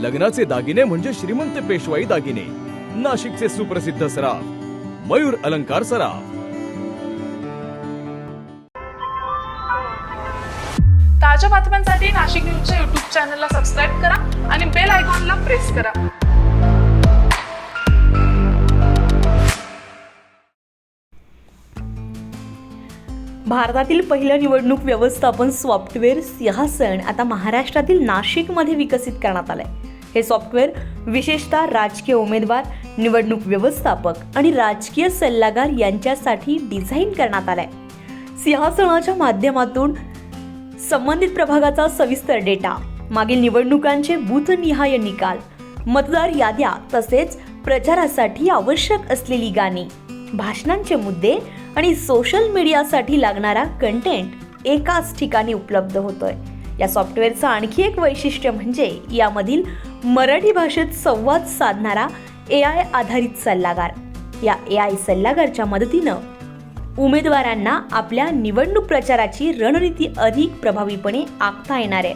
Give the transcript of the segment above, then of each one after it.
लग्नाचे दागिने म्हणजे श्रीमंत पेशवाई दागिने. नाशिकचे सुप्रसिद्ध सराफ मयूर अलंकार सराफ. ताज्या बातम्यांसाठी नाशिक न्यूजच्या युट्यूब चॅनलला सबस्क्राईब करा आणि बेल आयकॉनला प्रेस करा. भारतातील पहिलं निवडणूक व्यवस्थापन सॉफ्टवेअर सिंहासन आता महाराष्ट्रातील नाशिकमध्ये विकसित करण्यात आलंय. हे सॉफ्टवेअर विशेषतः राजकीय उमेदवार निवडणूक व्यवस्थापक आणि राजकीय सल्लागार यांच्यासाठी डिझाईन करण्यात आलंय. सिंहासनाच्या माध्यमातून संबंधित प्रभागाचा सविस्तर डेटा मागील निवडणुकांचे बूथनिहाय निकाल मतदार याद्या तसेच प्रचारासाठी आवश्यक असलेली गाणी भाषणांचे मुद्दे आणि सोशल मीडियासाठी लागणारा कंटेंट एकाच ठिकाणी उपलब्ध होतोय. या सॉफ्टवेअरचं आणखी एक वैशिष्ट्य म्हणजे यामधील मराठी भाषेत संवाद साधणारा ए आय आधारित सल्लागार. या ए आय सल्लागारच्या मदतीनं उमेदवारांना आपल्या निवडणूक प्रचाराची रणनीती अधिक प्रभावीपणे आखता येणार आहे.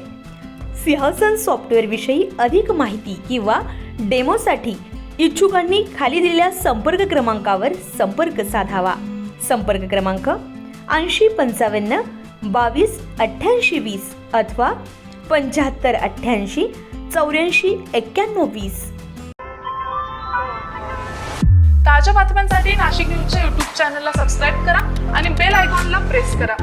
सिंहासन सॉफ्टवेअरविषयी अधिक माहिती किंवा डेमोसाठी इच्छुकांनी खाली दिलेल्या संपर्क क्रमांकावर संपर्क साधावा. संपर्क क्रमांक ऐंशी पंचावन्न बावीस अठ्ठ्याऐंशी वीस अथवा पंच्याहत्तर अठ्ठ्याऐंशी चौऱ्याऐंशी एक्क्याण्णव वीस. ताज्या बातम्यांसाठी नाशिक न्यूजच्या युट्यूब चॅनलला सबस्क्राईब करा आणि बेल आयकॉनला प्रेस करा.